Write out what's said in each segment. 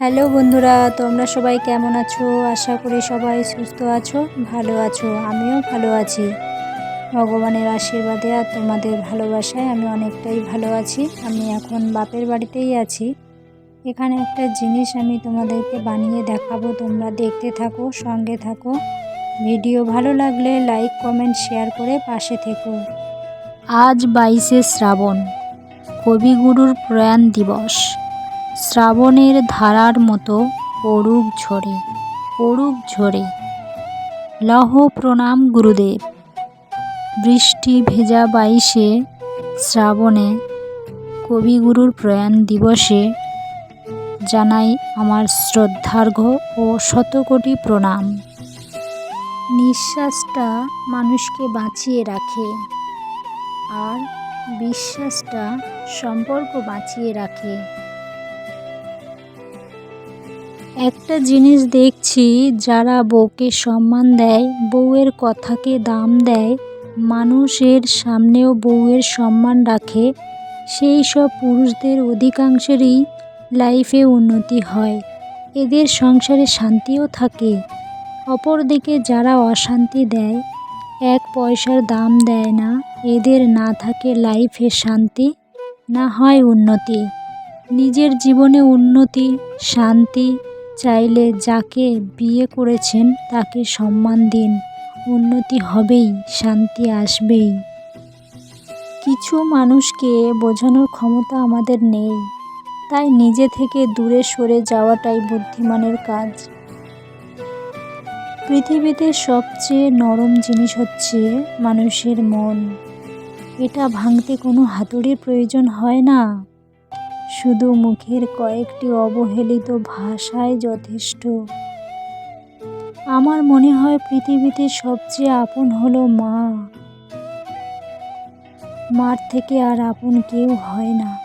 Hello বন্ধুরা, তোমরা সবাই কেমন আছো? আশা করি সবাই সুস্থ আছো, ভালো আছো, আমিও ভালো আছি। ভগবানের আশীর্বাদে আর তোমাদের ভালোবাসায় আমি অনেকটাই ভালো আছি। আমি এখন বাপের বাড়িতেই আছি। এখানে একটা জিনিস আমি তোমাদেরকে বানিয়ে দেখাবো, তোমরা দেখতে থাকো, সঙ্গে থাকো। ভিডিও ভালো লাগলে লাইক, কমেন্ট, শেয়ার করে পাশে থেকো। আজ বাইশে শ্রাবণ, কবিগুরুর প্রয়াণ দিবস। শ্রাবণের ধারার মতো পড়ুক ঝরে পড়ুক ঝরে। লহ প্রণাম গুরুদেব। বৃষ্টি ভেজা বাইশে শ্রাবণে কবিগুরুর প্রয়াণ দিবসে জানাই আমার শ্রদ্ধার্ঘ ও শতকোটি প্রণাম। নিঃশ্বাসটা মানুষকে বাঁচিয়ে রাখে আর বিশ্বাসটা সম্পর্ক বাঁচিয়ে রাখে। একটা জিনিস দেখছি, যারা বউকে সম্মান দেয়, বউয়ের কথাকে দাম দেয়, মানুষের সামনেও বউয়ের সম্মান রাখে, সেই সব পুরুষদের অধিকাংশেরই লাইফে উন্নতি হয়। এদের সংসারে শান্তিও থাকে। অপরদিকে যারা অশান্তি দেয়, এক পয়সার দাম দেয় না, এদের না থাকে লাইফে শান্তি, না হয় উন্নতি। নিজের জীবনে উন্নতি, শান্তি চাইলে যাকে বিয়ে করেছেন তাকে সম্মান দিন। উন্নতি হবেই, শান্তি আসবেই। কিছু মানুষকে বোঝানোর ক্ষমতা আমাদের নেই। তাই নিজে থেকে দূরে সরে যাওয়াটাই বুদ্ধিমানের কাজ। পৃথিবীতে সবচেয়ে নরম জিনিস হচ্ছে মানুষের মন। এটা ভাঙতে কোনো হাতুড়ির প্রয়োজন হয় না। শুধু মুখের কয়েকটি অবহেলিত ভাষায় যথেষ্ট। আমার মনে হয় পৃথিবীতে সবচেয়ে আপন হলো মা। মার থেকে আর আপন কেউ হয় না।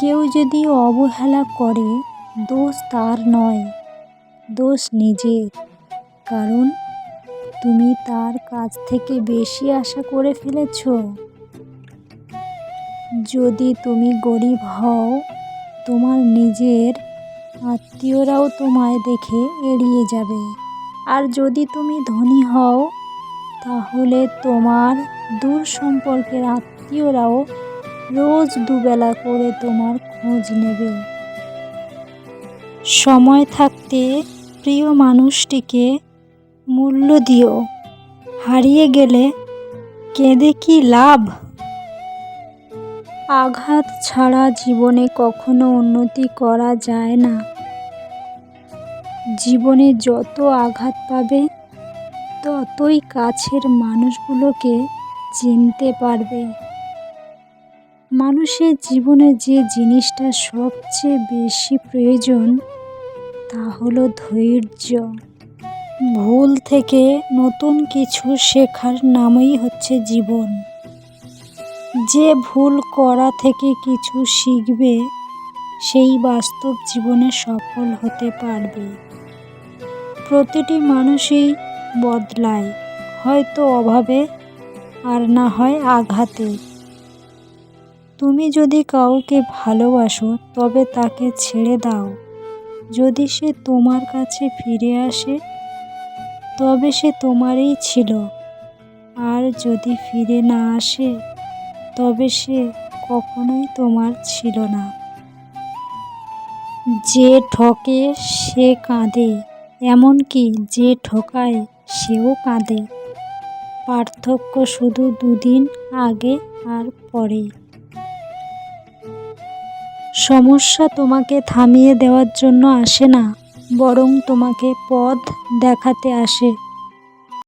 কেউ যদি অবহেলা করে, দোষ তার নয়, দোষ নিজের। কারণ, তুমি তার কাছ থেকে বেশি আশা করে ফেলেছো। যদি তুমি গরিব হও, তোমার নিজের আত্মীয়রাও তোমায় দেখে এড়িয়ে যাবে। আর যদি তুমি ধনী হও, তাহলে তোমার দূর সম্পর্কের আত্মীয়রাও রোজ দুবেলা করে তোমার খোঁজ নেবে। সময় থাকতে প্রিয় মানুষটিকে মূল্য দিও। হারিয়ে গেলে কেঁদে কি লাভ? আঘাত ছাড়া জীবনে কখনো উন্নতি করা যায় না। জীবনে যত আঘাত পাবে, ততই কাছের মানুষগুলোকে চিনতে পারবে। মানুষের জীবনে যে জিনিসটা সবচেয়ে বেশি প্রয়োজন, তা হলো ধৈর্য। ভুল থেকে নতুন কিছু শেখার নামই হচ্ছে জীবন। যে ভুল করা থেকে কিছু শিখবে, সেই বাস্তব জীবনে সফল হতে পারবে। প্রতিটি মানুষই বদলায়, হয়তো অভাবে আর না হয় আঘাতে। তুমি যদি কাউকে ভালোবাসো, তবে তাকে ছেড়ে দাও। যদি সে তোমার কাছে ফিরে আসে, তবে সে তোমারই ছিল। আর যদি ফিরে না আসে তবে সে কখনোই তোমার ছিল না। যে ঠকে সে কাঁদে, এমনকি যে ঠকায় সেও কাঁদে। পার্থক্য শুধু দুদিন আগে আর পরে। সমস্যা তোমাকে থামিয়ে দেওয়ার জন্য আসে না, বরং তোমাকে পথ দেখাতে আসে।